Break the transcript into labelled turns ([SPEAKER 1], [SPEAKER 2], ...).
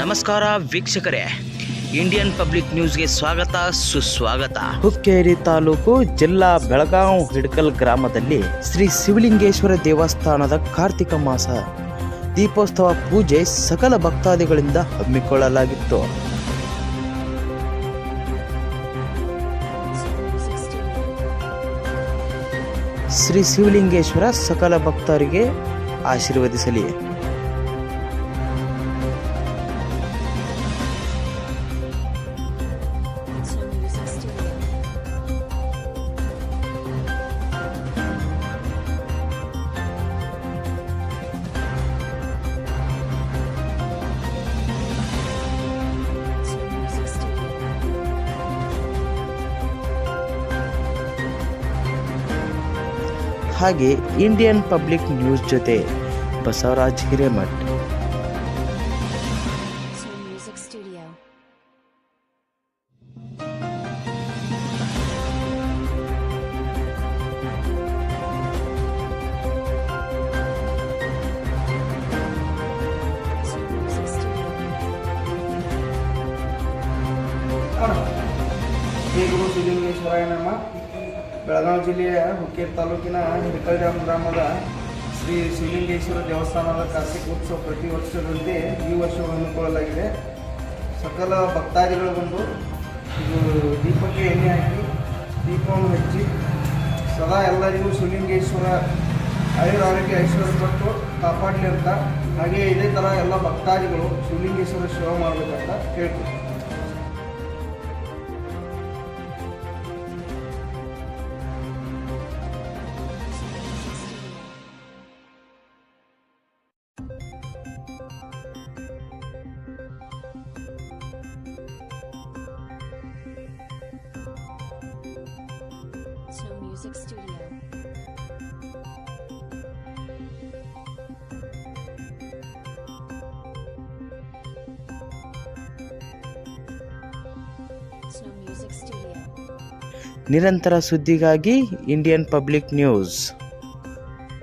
[SPEAKER 1] ನಮಸ್ಕಾರ ವೀಕ್ಷಕರೇ. Indian public ನ್ಯೂಸ್ಗೆ ಸ್ವಾಗತ, ಸುಸ್ವಾಗತ. ಹುಕ್ಕೇರಿ ತಾಲೂಕು ಜಿಲ್ಲಾ ಬೆಳಗಾಂ ಹಿಡ್ಕಲ್ ಗ್ರಾಮದಲ್ಲಿ ಶ್ರೀ ಶಿವಲಿಂಗೇಶ್ವರ ದೇವಸ್ಥಾನದ ಕಾರ್ತಿಕ ಮಾಸ. ದೀಪೋತ್ಸವ ಪೂಜೆ ಸಕಲ ಭಕ್ತಾದಿಗಳಿಂದ ಹಮ್ಮಿಕೊಳ್ಳಲಾಗಿತ್ತು. ಶ್ರೀ ಶಿವಲಿಂಗೇಶ್ವರ ಸಕಲ ಭಕ್ತರಿಗೆ ಆಶೀರ್ವದಿಸಲಿ. ಹಾಗೆ ಇಂಡಿಯನ್ ಪಬ್ಲಿಕ್ ನ್ಯೂಸ್ ಜೊತೆ Basavaraj Hiremath
[SPEAKER 2] Music Studio. Music Studio.
[SPEAKER 3] Shri ಗುರು ಸಿದ್ಧಲಿಂಗೇಶ್ವರಾಯ ನಮ, ಬೆಳಗಾವಿ ಜಿಲ್ಲೆಯ ಹುಕ್ಕೇರಿ ತಾಲೂಕಿನ ಹಿರಕಲ್ಡ್ಯಾಮ್ ಗ್ರಾಮದ ಶ್ರೀ ಶಿವಲಿಂಗೇಶ್ವರ ದೇವಸ್ಥಾನದ ಕಾರ್ತಿಕ ಉತ್ಸವ ಪ್ರತಿ ವರ್ಷದಂತೆ ಈ ವರ್ಷವೂ ಹಮ್ಮಿಕೊಳ್ಳಲಾಗಿದೆ. ಸಕಲ ಭಕ್ತಾದಿಗಳು ಬಂದು ಇದು ದೀಪಕ್ಕೆ ಎಣ್ಣೆ ಹಾಕಿ, ದೀಪವನ್ನು ಹಚ್ಚಿ, ಸದಾ ಎಲ್ಲರಿಗೂ ಶಿವಲಿಂಗೇಶ್ವರ ಆಯುರ್ ಆರೋಗ್ಯ ಐಶ್ವರ್ಯ ಕೊಟ್ಟು ಕಾಪಾಡಲಿ ಅಂತ. ಹಾಗೆ ಇದೇ ಥರ ಎಲ್ಲ ಭಕ್ತಾದಿಗಳು ಶಿವಲಿಂಗೇಶ್ವರ ಶಿವ ಮಾಡಬೇಕಂತ ಕೇಳ್ತೀವಿ
[SPEAKER 1] ನಿರಂತರ ಸುದ್ದಿಗಾಗಿ ಇಂಡಿಯನ್ ಪಬ್ಲಿಕ್ ನ್ಯೂಸ್